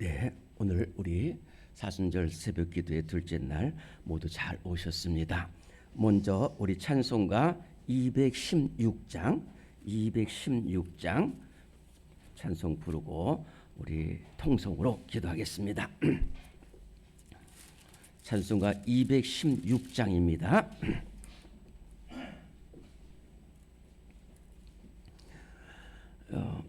네, 오늘 우리 사순절 새벽 기도의 둘째 날 모두 잘 오셨습니다. 먼저 우리 찬송가 216장 216장 찬송 부르고 우리 통성으로 기도하겠습니다. 찬송가 216장입니다. 어,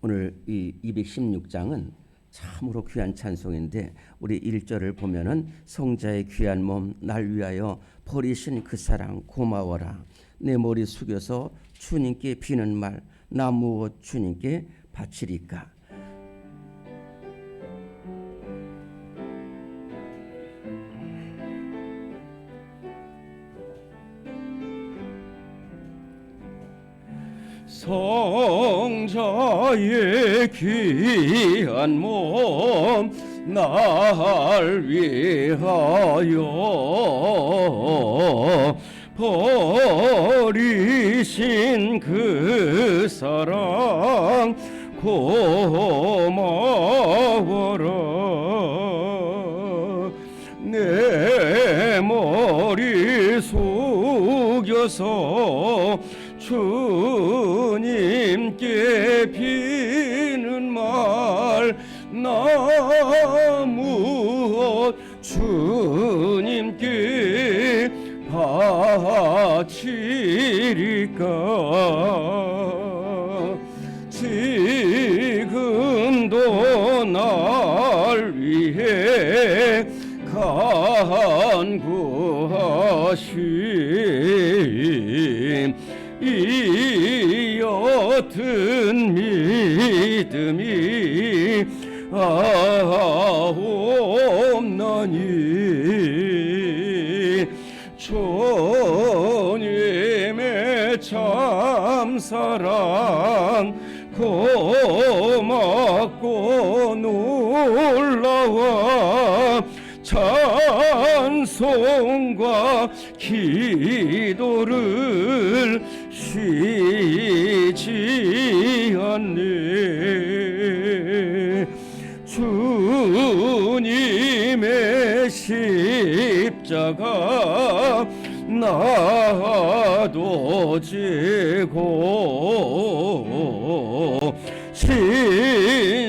오늘 이 216장은 참으로 귀한 찬송인데 우리 1절을 보면은 성자의 귀한 몸 날 위하여 버리신 그 사랑 고마워라. 내 머리 숙여서 주님께 비는 말 나 무엇 주님께 바치리까 성자의 귀한 몸날 위하여 버리신 그 사랑 고마워라. 내 머리 숙여서 주 바치리까? 지금도 날 위해 간구하심. 이 옅은 믿음이 쉬지 않네. 주님의 십자가 나도 지고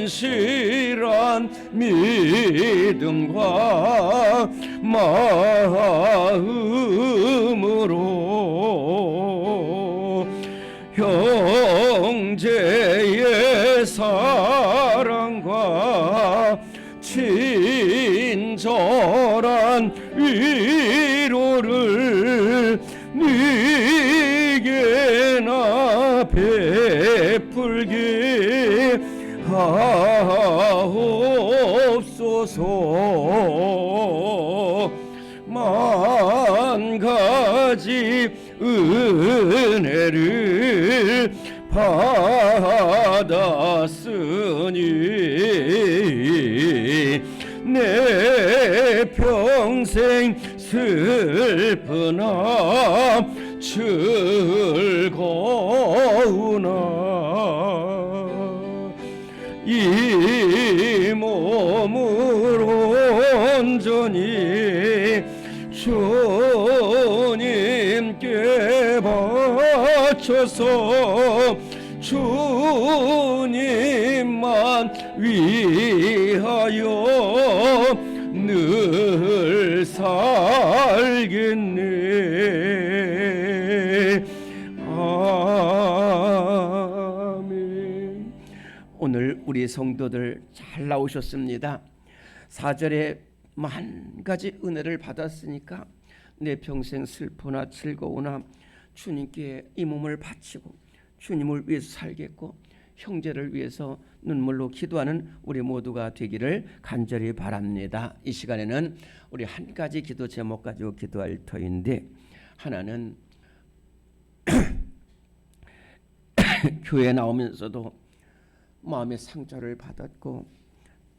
신실한 믿음과 마음으로 하옵소서. 만 가지 은혜를 받았으니 내 평생 슬프나 즐거우나 몸을 온전히 주님께 바쳐서 주님만 위하여 늘 살겠네 우리 성도들 잘 나오셨습니다. 4절에 만 가지 은혜를 받았으니까 내 평생 슬퍼나 즐거우나 주님께 이 몸을 바치고 주님을 위해서 살겠고 형제를 위해서 눈물로 기도하는 우리 모두가 되기를 간절히 바랍니다. 이 시간에는 우리 한 가지 기도 제목 가지고 기도할 터인데 하나는 교회 나오면서도 마음의 상처를 받았고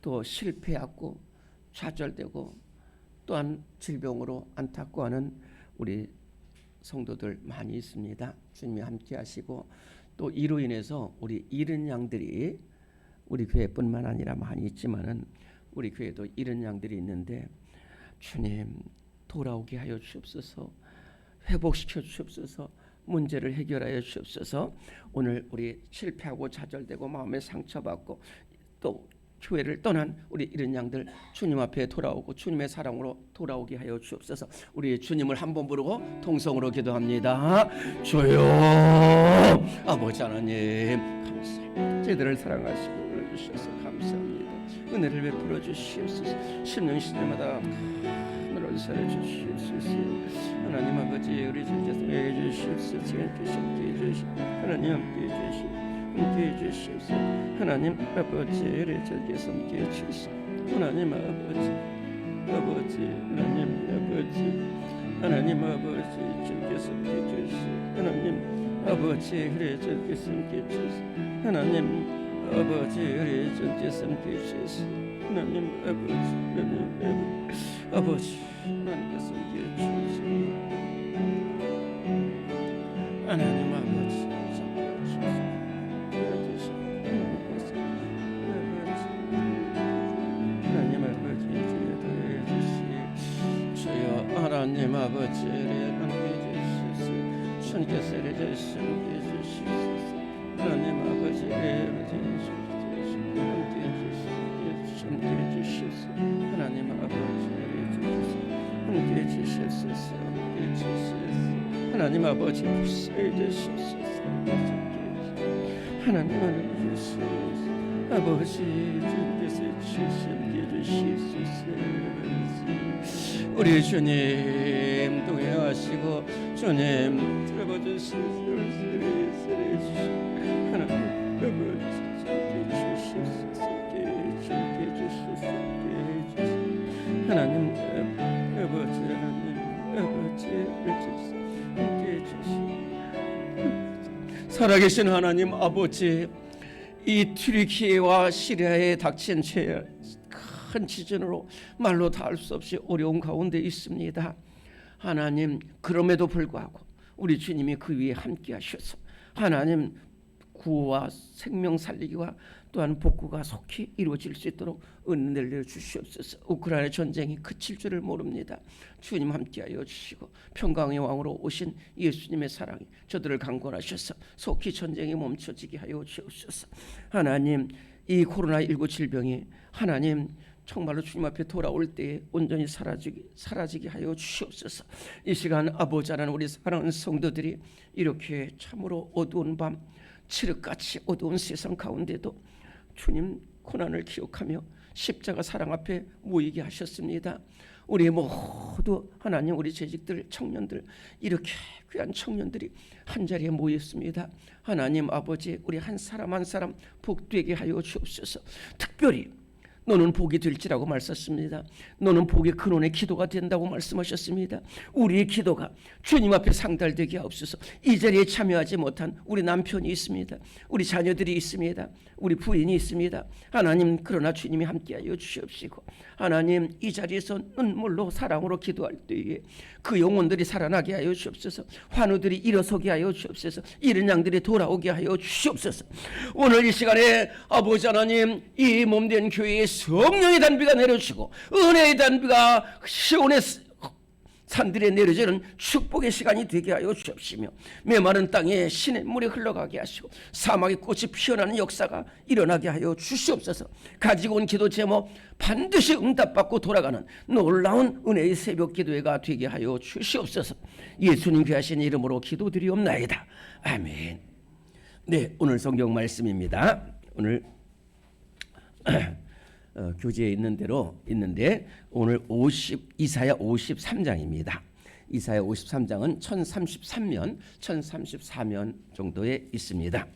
또 실패하고 좌절되고 또한 질병으로 안타까워하는 우리 성도들 많이 있습니다. 주님이 함께 하시고 또 이로 인해서 우리 잃은 양들이 우리 교회뿐만 아니라 많이 있지만은 우리 교회도 이런 양들이 있는데 주님 돌아오게 하여 주옵소서 회복시켜 주옵소서 문제를 해결하여 주옵소서. 오늘 우리 실패하고 좌절되고 마음에 상처받고 또 교회를 떠난 우리 이런 양들 주님 앞에 돌아오고 주님의 사랑으로 돌아오게 하여 주옵소서. 우리 주님을 한 번 부르고 통성으로 기도합니다. 주여 아버지 하나님 감사합니다 저희들을 사랑하시고 주셔서 감사합니다. 은혜를 베풀어 주시옵소서. 심령 시대마다 살려 주시옵소서 하나님 아버지 우리 해 주시옵소서 함께 해주시 하나님 함께 해주시 함께 해주시옵소서 하나님 아버지 우리 주께서 함께 해주시 하나님 아버지 아버지 하나님 아버지 하나님 아버지 주께서 함께 해주시 하나님 아버지 그래 주께서 함께 해주시 하나님 아버지 우리 주께서 함께 해주시 하나님 아버지 하나님 아버지 하나님께서 함께 해주시 하나님 아버지 하나님 아버지를 함께 주시옵소서. 주님께서 이래주시옵게 주시옵소서. 하나님 아버지를 함께 주시옵소서 주시옵소서 하나님 아버지 불쌍히 되시옵소서. 하나님 하나님 주시옵소서 아버지 주께서 주시옵게 주시옵소서. 우리 주님 동행하시고 주님 잡아주시옵소서. 하나님 살아계신 하나님 아버지 이 튀르키예와 시리아에 닥친 죄큰 지진으로 말로 다 할 수 없이 어려운 가운데 있습니다. 하나님 그럼에도 불구하고 우리 주님이 그 위에 함께 하셔서 하나님 구호와 생명 살리기와 또한 복구가 속히 이루어질 수 있도록 은혜를 내려 주시옵소서. 우크라이나 전쟁이 그칠 줄을 모릅니다. 주님 함께하여 주시고 평강의 왕으로 오신 예수님의 사랑이 저들을 강권하셔서 속히 전쟁이 멈춰지게 하여 주옵소서. 하나님 이 코로나 19 질병이 하나님 정말로 주님 앞에 돌아올 때에 온전히 사라지게 사라지게 하여 주시옵소서. 이 시간 아버지 하나님 우리 사랑하는 성도들이 이렇게 참으로 어두운 밤 칠흑같이 어두운 세상 가운데도 주님 고난을 기억하며 십자가 사랑 앞에 모이게 하셨습니다. 우리 모두 하나님 우리 재직들 청년들 이렇게 귀한 청년들이 한 자리에 모였습니다. 하나님 아버지 우리 한 사람 한 사람 복되게 하여 주옵소서. 특별히 너는 복이 될지라고 말씀하셨습니다. 너는 복의 근원의 기도가 된다고 말씀하셨습니다. 우리의 기도가 주님 앞에 상달되게 하옵소서. 이 자리에 참여하지 못한 우리 남편이 있습니다. 우리 자녀들이 있습니다. 우리 부인이 있습니다. 하나님 그러나 주님이 함께하여 주시옵시고 하나님 이 자리에서 눈물로 사랑으로 기도할 때에 그 영혼들이 살아나게 하여 주옵소서. 환우들이 일어서게 하여 주옵소서. 이런 양들이 돌아오게 하여 주시옵소서. 오늘 이 시간에 아버지 하나님 이 몸된 교회에 성령의 단비가 내려주시고 은혜의 단비가 시온의 산들에 내려지는 축복의 시간이 되게 하여 주옵시며 메마른 땅에 신의 물이 흘러가게 하시고 사막의 꽃이 피어나는 역사가 일어나게 하여 주시옵소서. 가지고 온 기도 제목 반드시 응답받고 돌아가는 놀라운 은혜의 새벽 기도회가 되게 하여 주시옵소서. 예수님 귀하신 이름으로 기도드리옵나이다. 아멘. 네 오늘 성경 말씀입니다. 오늘 어, 교재에 있는 대로 있는데 오늘 50 이사야 53장입니다. 이사야 53장은 1033면 1034면 정도에 있습니다.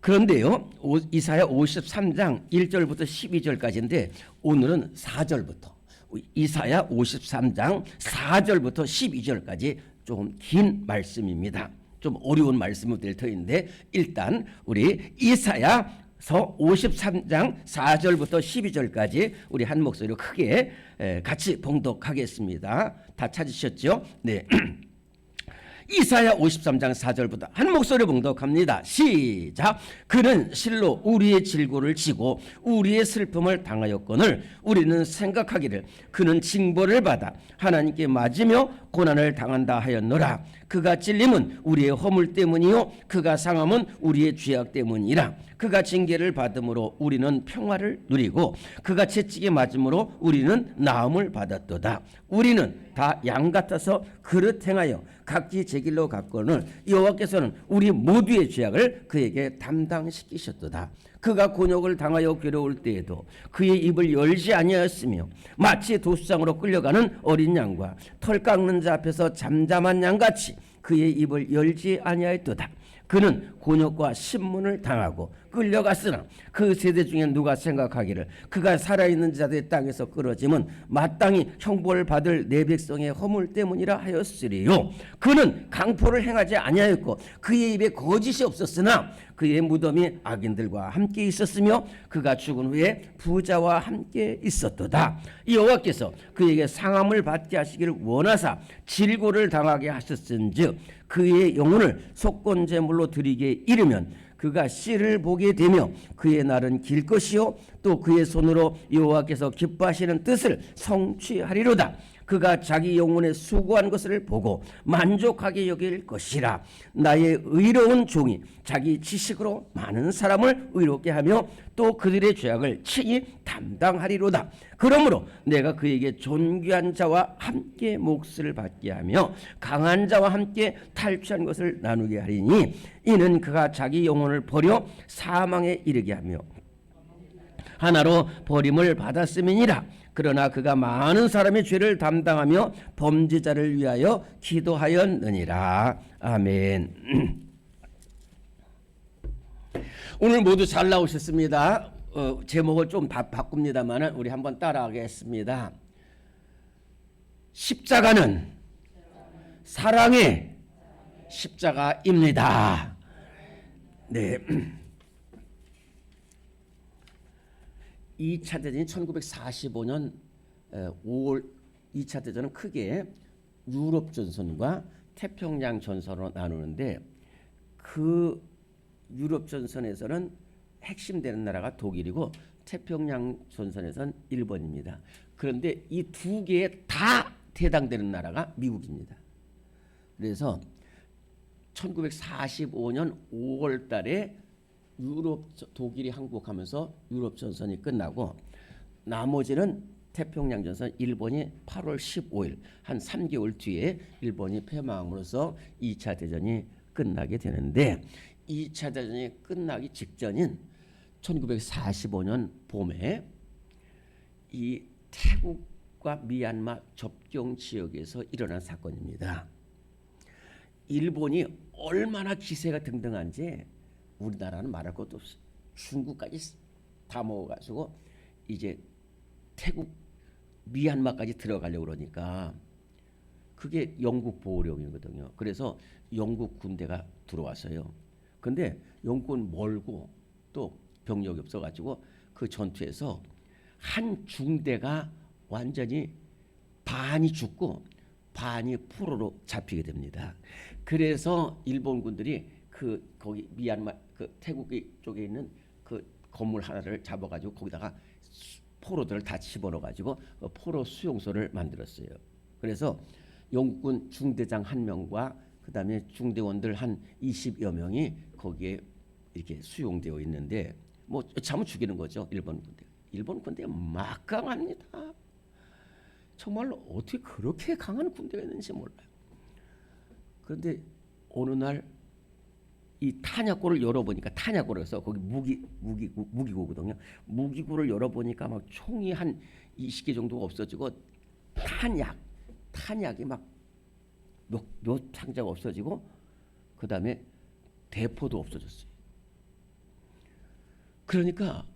그런데요. 오- 이사야 53장 1절부터 12절까지인데 오늘은 4절부터 이사야 53장 4절부터 12절까지 조금 긴 말씀입니다. 좀 어려운 말씀이 될 터인데 일단 우리 이사야 서 53장 4절부터 12절까지 우리 한 목소리로 크게 에, 같이 봉독하겠습니다. 다 찾으셨죠? 네. 이사야 53장 4절부터 한 목소리 봉독합니다. 시작. 그는 실로 우리의 질고를 지고 우리의 슬픔을 당하였거늘 우리는 생각하기를 그는 징벌을 받아 하나님께 맞으며 고난을 당한다 하였노라. 그가 찔림은 우리의 허물 때문이요 그가 상함은 우리의 죄악 때문이라. 그가 징계를 받음으로 우리는 평화를 누리고 그가 채찍에 맞음으로 우리는 나음을 받았도다. 우리는 다 양 같아서 그릇 행하여 각기 제 길로 갔거늘 여호와께서는 우리 모두의 죄악을 그에게 담당시키셨도다. 그가 곤욕을 당하여 괴로울 때에도 그의 입을 열지 아니하였으며 마치 도수장으로 끌려가는 어린 양과 털 깎는 자 앞에서 잠잠한 양같이 그의 입을 열지 아니하였도다. 그는 곤욕과 신문을 당하고 끌려갔으나 그 세대 중에 누가 생각하기를 그가 살아있는 자들의 땅에서 끌어짐은 마땅히 형벌을 받을 내 백성의 허물 때문이라 하였으리요. 그는 강포를 행하지 아니하였고 그의 입에 거짓이 없었으나 그의 무덤이 악인들과 함께 있었으며 그가 죽은 후에 부자와 함께 있었도다. 여호와께서 그에게 상함을 받게 하시기를 원하사 질고를 당하게 하셨은즉 그의 영혼을 속건 제물로 드리게 이르면 그가 씨를 보게 되며 그의 날은 길 것이요 또 그의 손으로 여호와께서 기뻐하시는 뜻을 성취하리로다 그가 자기 영혼에 수고한 것을 보고 만족하게 여길 것이라. 나의 의로운 종이 자기 지식으로 많은 사람을 의롭게 하며 또 그들의 죄악을 친히 담당하리로다. 그러므로 내가 그에게 존귀한 자와 함께 몫을 받게 하며 강한 자와 함께 탈취한 것을 나누게 하리니 이는 그가 자기 영혼을 버려 사망에 이르게 하며 하나로 버림을 받았음이니라. 그러나 그가 많은 사람의 죄를 담당하며 범죄자를 위하여 기도하였느니라. 아멘. 오늘 모두 잘 나오셨습니다. 어, 제목을 좀 바, 바꿉니다만 우리 한번 따라하겠습니다. 십자가는 사랑의 십자가입니다. 네. 2차 대전이 1945년 5월 2차 대전은 크게 유럽 전선과 태평양 전선으로 나누는데 그 유럽 전선에서는 핵심되는 나라가 독일이고 태평양 전선에서는 일본입니다. 그런데 이 두 개에 다 대당되는 나라가 미국입니다. 그래서 1945년 5월 달에 유럽 독일이 항복하면서 유럽 전선이 끝나고 나머지는 태평양 전선 일본이 8월 15일 한 3개월 뒤에 일본이 패망함으로써 2차 대전이 끝나게 되는데 2차 대전이 끝나기 직전인 1945년 봄에 이 태국과 미얀마 접경 지역에서 일어난 사건입니다. 일본이 얼마나 기세가 등등한지 우리나라는 말할 것도 없어. 중국까지 다 먹어가지고 이제 태국 미얀마까지 들어가려고 그러니까 그게 영국 보호령이거든요. 그래서 영국 군대가 들어왔어요. 근데 영국은 멀고 또 병력이 없어가지고 그 전투에서 한 중대가 완전히 반이 죽고 반이 포로로 잡히게 됩니다. 그래서 일본 군들이 그 거기 미얀마 그 태국 쪽에 있는 그 건물 하나를 잡아가지고 거기다가 수- 포로들을 다 집어넣어가지고 어, 포로 수용소를 만들었어요. 그래서 영국군 중대장 한 명과 그다음에 중대원들 한 20여 명이 거기에 이렇게 수용되어 있는데 뭐 잠을 죽이는 거죠 일본 군대. 일본 군대 막강합니다. 정말로 어떻게 그렇게 강한 군대가 있는지 몰라요. 그런데 어느 날 이 탄약고를 열어보니까 탄약고라서 거기 무기 무기 무기고거든요. 무기고를 열어보니까 막 총이 한 20개 정도가 없어지고 탄약 탄약이 막몇 몇 상자가 없어지고 그 다음에 대포도 없어졌어요. 그러니까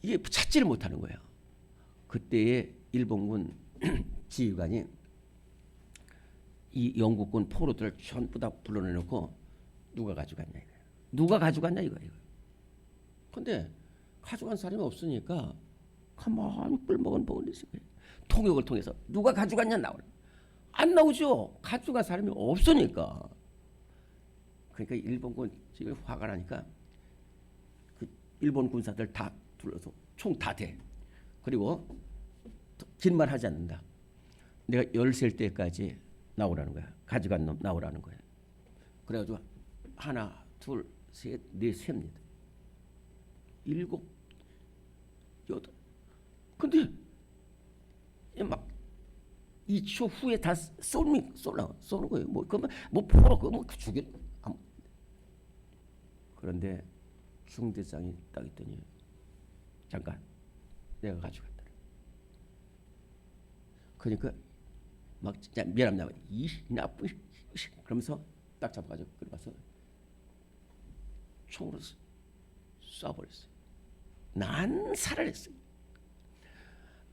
이게 찾지를 못하는 거예요. 그때의 일본군 지휘관이 이 영국군 포로들을 전부 다 불러내놓고 누가 가져갔냐 이거예요. 누가 가져갔냐 이거예요. 근데 가져간 사람이 없으니까 가만히 뿔먹은 거예요. 통역을 통해서 누가 가져갔냐 나올. 안 나오죠. 가져간 사람이 없으니까. 그러니까 일본군 지금 화가 나니까 그 일본 군사들 다 둘러서 총 다 대. 그리고 긴 말 하지 않는다. 내가 열셀 때까지 나오라는 거야. 가져간 놈 나오라는 거야. 그래가지고 하나, 둘, 셋, 넷, 셉니다. 일곱, 여덟. 근데 막 2초 후에 다 쏘는 쏘나 쏘는 거예요. 뭐 그러면 뭐 포로 그뭐 죽여. 아무- 그런데 중대장이 딱 있더니 잠깐 내가 가져갔다. 그러니까 막 진짜 미안합니다. 이 나쁜 씨. 그러면서 딱 잡아가지고 끌어가서 총으로 쏴- 쏴버렸어요. 난살을 했어요.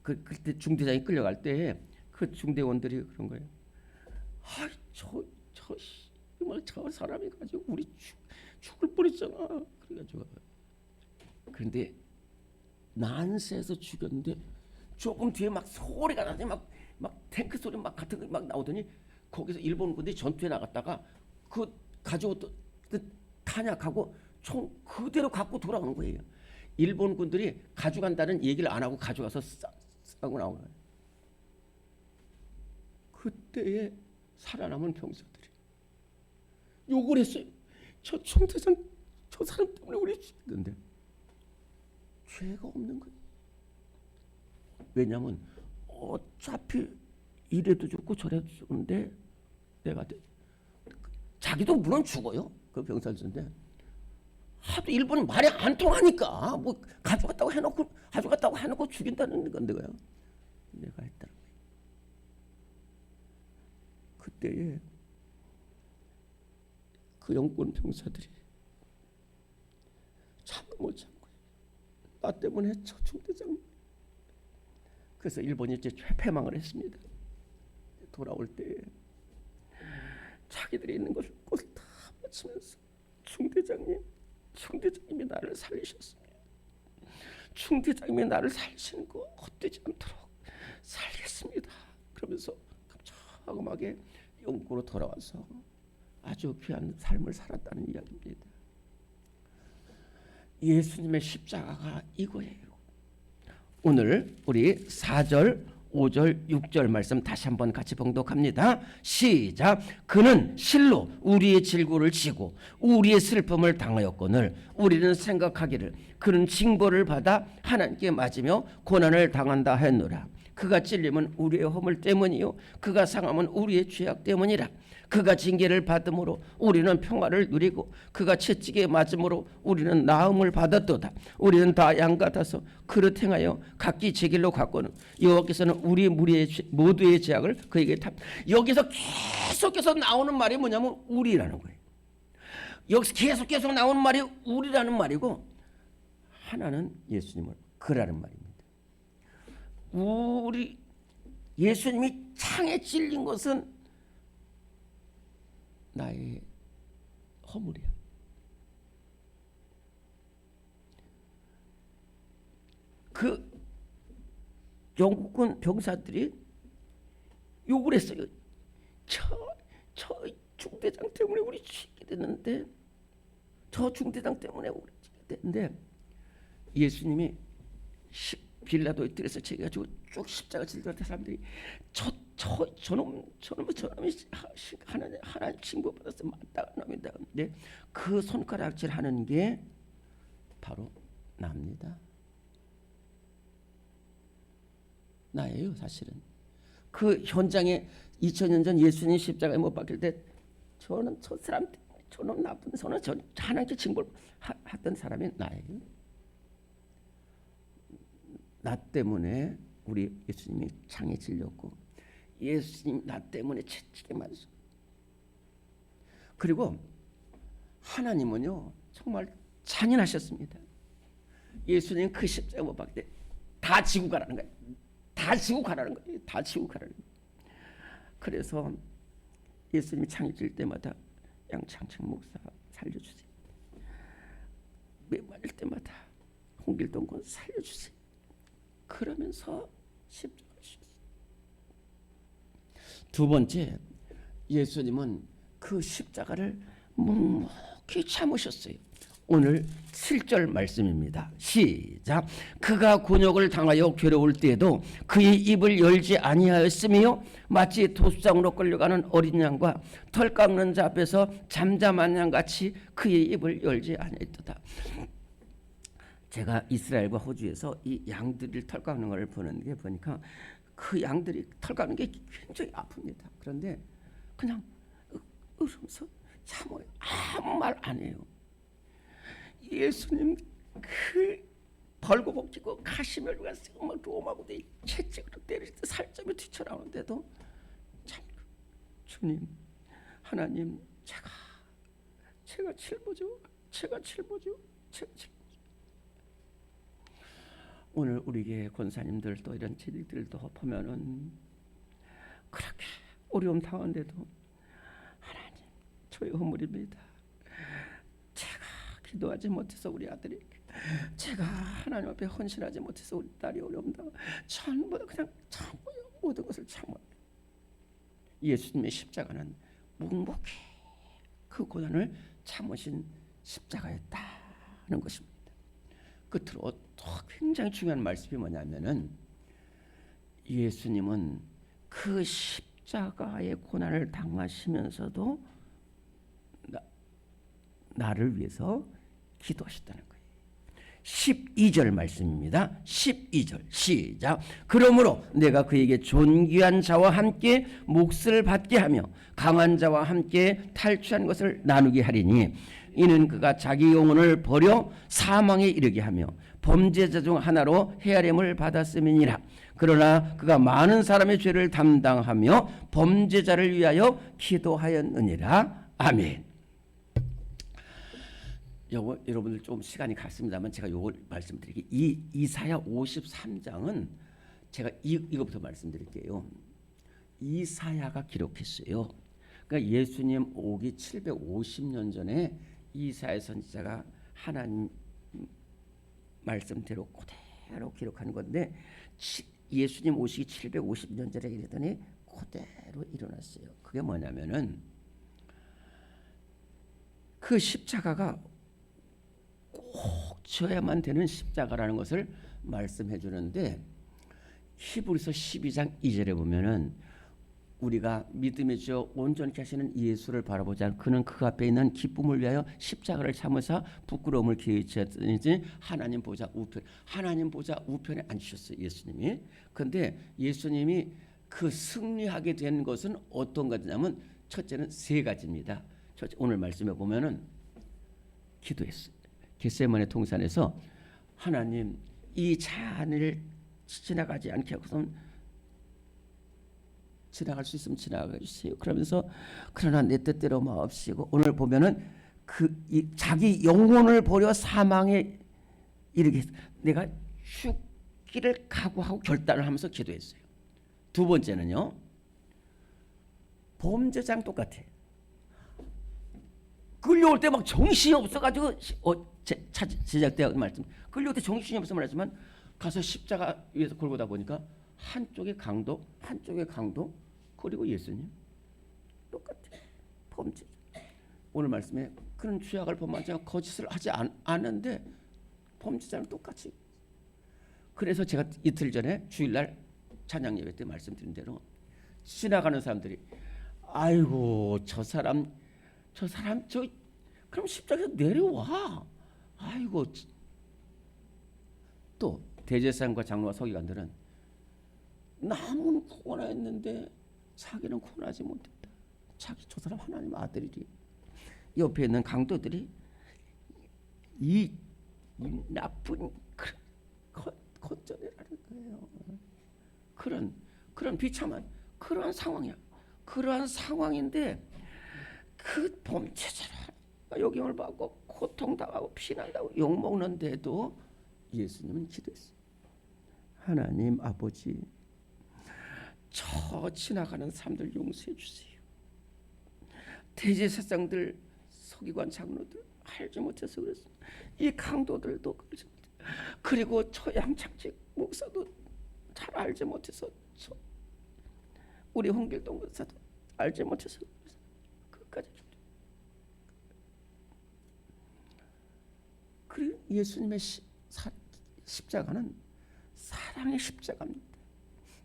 그 그때 중대장이 끌려갈 때 그 중대원들이 그런 거예요. 아 저 저 정말 저 사람이 가지고 우리 죽, 죽을 뻔했잖아. 그래가지고 그런데 난세에서 죽였는데 조금 뒤에 막 소리가 나더니 막, 막 탱크 소리 막 같은 거 막 나오더니 거기서 일본 군들이 전투에 나갔다가 그 가져왔던 그 탄약하고 총 그대로 갖고 돌아오는 거예요. 일본 군들이 가져간다는 얘기를 안 하고 가져가서 싸, 싸고 나오는 거예요. 그때에 살아남은 병사들이 욕을 했어요. 저 총대장 저 사람 때문에 우리 죽는데 죄가 없는 거예요. 왜냐하면 어차피 이래도 죽고 저래도 죽는데 내가 돼- 자기도 물론 죽어요. 그 병사들인데 하도 일본이 말이 안 통하니까 뭐 가져갔다고 해놓고 가져갔다고 해놓고 죽인다는 건데 요 내가 했다는. 그때에 그 영권 병사들이 참고 못 참고 나 때문에 저 중대장 그래서 일본이 이제 패망을 했습니다. 돌아올 때 자기들이 있는 것을 꼴다 바치면서 중대장님, 중대장님이 나를 살리셨습니다. 중대장님이 나를 살리시는 거 헛되지 않도록 살겠습니다. 그러면서 깜짝하게 영구로 돌아와서 아주 귀한 삶을 살았다는 이야기입니다. 예수님의 십자가가 이거예요. 오늘 우리 4절, 5절, 6절 말씀 다시 한번 같이 봉독합니다. 시작. 그는 실로 우리의 질고를 지고 우리의 슬픔을 당하였거늘 우리는 생각하기를 그는 징벌을 받아 하나님께 맞으며 고난을 당한다 했노라. 그가 찔림은 우리의 허물 때문이요. 그가 상함은 우리의 죄악 때문이라. 그가 징계를 받음으로 우리는 평화를 누리고 그가 채찍에 맞음으로 우리는 나음을 받았도다. 우리는 다 양 같아서 그릇 행하여 각기 제 길로 갔거늘. 여호와께서는 우리 무리의 죄- 모두의 죄악을 그에게 탑. 여기서 계속해서 나오는 말이 뭐냐면 우리라는 거예요. 여기서 계속 계속 나오는 말이 우리라는 말이고 하나는 예수님을 그라는 말입니다 우리 예수님이 창에 찔린 것은 나의 허물이야. 그 영국군 병사들이 욕을 했어요. 저, 저 중대장 때문에 우리 죽게 됐는데, 저 중대장 때문에 우리 죽게 됐는데, 예수님이 시- 빌라도의 뜰에서 제가지고 쭉 십자가 질때 사람들이 저 저 저놈 저놈 저놈이 하나님 하나님 징벌 받았어 맞다 놈이다. 근데 그 손가락질 하는 게 바로 납니다. 나예요 사실은. 그 현장에 2000년 전 예수님 십자가에 못 박힐 때 저는 저 사람 저놈 나쁜 저는 저 하나님께 징벌 하, 하던 사람이 나예요. 나 때문에 우리 예수님이 창에 질렸고 예수님 나 때문에 채찍에 맞았어. 그리고 하나님은요 정말 잔인하셨습니다. 예수님 그 십자가 못 박을 때다 지고 가라는 거예요. 다 지고 가라는 거예요. 다 지고 가라는 거예요. 그래서 예수님이 창에 질 때마다 양창청 목사 살려주세요. 매 맞을 때마다 홍길동군 살려주세요. 그러면서 지셨어요. 두 번째 예수님은 그 십자가를 묵묵히 참으셨어요. 오늘 7절 말씀입니다. 시작. 그가 곤욕을 당하여 괴로울 때에도 그의 입을 열지 아니하였으며 마치 도수장으로 끌려가는 어린 양과 털 깎는 자 앞에서 잠잠한 양 같이 그의 입을 열지 아니했도다. 제가 이스라엘과 호주에서 이 양들이 털 깎는 걸 보는 게 보니까 그 양들이 털 깎는 게 굉장히 아픕니다. 그런데 그냥 으- 으면서 참아요. 아무 말 안 해요. 예수님 그 벌거벗기고 가시멸과 막 로마부대 채찍으로 때릴 때 살점이 튀쳐나오는데도 참 주님 하나님 제가 제가 칠보죠 제가 칠보죠 제가 칠보죠 오늘 우리 교회 권사님들 또 이런 재직들도 보면은 그렇게 어려움 당한데도 하나님 저희 허물입니다. 제가 기도하지 못해서 우리 아들이 제가 하나님 앞에 헌신하지 못해서 우리 딸이 어려움다. 전부 다 그냥 참고요 모든 것을 참아요 예수님의 십자가는 묵묵히 그 고난을 참으신 십자가였다는 것입니다 끝으로 또 굉장히 중요한 말씀이 뭐냐면은 예수님은 그 십자가의 고난을 당하시면서도 나, 나를 위해서 기도하셨다는 거예요. 12절 말씀입니다. 12절 시작. 그러므로 내가 그에게 존귀한 자와 함께 몫을 받게 하며 강한 자와 함께 탈취한 것을 나누게 하리니 이는 그가 자기 영혼을 버려 사망에 이르게 하며 범죄자 중 하나로 헤아림을 받았음이니라. 그러나 그가 많은 사람의 죄를 담당하며 범죄자를 위하여 기도하였느니라. 아멘. 요거 여러분들 좀 시간이 갔습니다만 제가 요걸 말씀드리게 이 이사야 53장은 제가 이 이거부터 말씀드릴게요. 이사야가 기록했어요. 그러니까 예수님 오기 750년 전에 이사야 선지자가 하나님 말씀대로 그대로 기록한 건데 치- 예수님 오시기 750년 전에 이르더니 그대로 일어났어요. 그게 뭐냐면은 그 십자가가 꼭 지어야만 되는 십자가라는 것을 말씀해 주는데 히브리서 12장 2절에 보면은 우리가 믿음의 주 온전히 하시는 예수를 바라보자. 그는 그 앞에 있는 기쁨을 위하여 십자가를 참으사 부끄러움을 기회치었든지 하나님 보좌 우편 하나님 보좌 우편에 앉으셨어요 예수님이. 근데 예수님이 그 승리하게 된 것은 어떤 것이냐면 첫째는 세 가지입니다. 첫째 오늘 말씀에 보면은 기도했어요. 겟세마네 동산에서 하나님 이 잔을 지나가지 않게 하고선 지나갈 수 있으면 지나가 주세요. 그러면서 그러나 내 뜻대로 마옵시고 오늘 보면은 그 이 자기 영혼을 버려 사망에 이르게 내가 죽기를 각오하고 결단을 하면서 기도했어요. 두 번째는요. 범죄장 똑같아. 끌려올 때 막 정신이 없어가지고 어, 제작대학 말씀 끌려올 때 정신이 없어 말했지만 가서 십자가 위에서 걸고 다 보니까 한쪽의 강도 한쪽의 강도 그리고 예수님. 똑같아. 범죄. 오늘 말씀에 그런 죄악을 범하지 않고 거짓을 하지 않, 않는데 범죄자는 똑같이. 그래서 제가 이틀 전에 주일날 찬양 예배 때 말씀드린 대로 지나가는 사람들이 아이고 저 사람 저 사람 저 그럼 십자가에서 내려와. 아이고. 또 대제사장과 장로와 서기관들은 남은 구원했는데 자기는 구원하지 못했다. 자기 저 사람 하나님 아들이리. 옆에 있는 강도들이 이, 이 나쁜 거- 겉절이라는 거예요. 그런 그런 비참한 그러한 상황이야. 그러한 상황인데 그 범죄자라 욕임을 받고 고통당하고 피난다고 욕 먹는데도 예수님은 기도했어요. 하나님 아버지 저 지나가는 사람들 용서해 주세요. 대제사장들 서기관 장로들 알지 못해서 그랬습니다. 이 강도들도 그러지 못해. 그리고 저 양창직 목사도 잘 알지 못해서 저 우리 홍길동 권사도 알지 못해서 끝까지 그리고 예수님의 시, 사, 십자가는 사랑의 십자가입니다.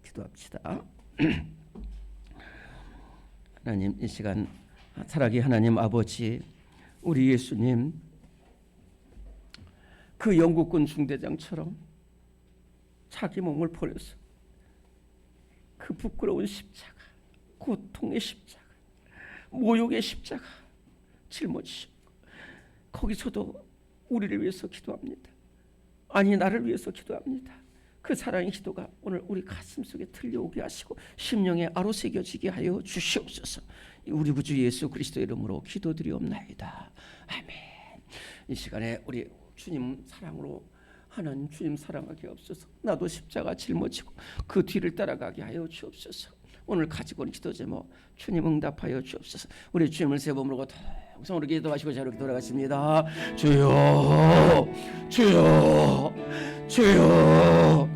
기도합시다. 하나님 이 시간 사랑의 하나님 아버지 우리 예수님 그 영국군 중대장처럼 자기 몸을 버려서 그 부끄러운 십자가 고통의 십자가 모욕의 십자가 짊어지시고 거기서도 우리를 위해서 기도합니다. 아니 나를 위해서 기도합니다. 그 사랑의 기도가 오늘 우리 가슴 속에 들려오게 하시고 심령에 아로새겨지게 하여 주시옵소서. 우리 구주 예수 그리스도 이름으로 기도드리옵나이다. 아멘. 이 시간에 우리 주님 사랑으로 하나님 주님 사랑하게 없어서 나도 십자가 짊어지고 그 뒤를 따라가게 하여 주옵소서. 오늘 가지고 온 기도 제목 주님 응답하여 주옵소서. 우리 주님을 세번 부르고 통성으로 기도하시고 자로 돌아가십니다. 주여 주여 주여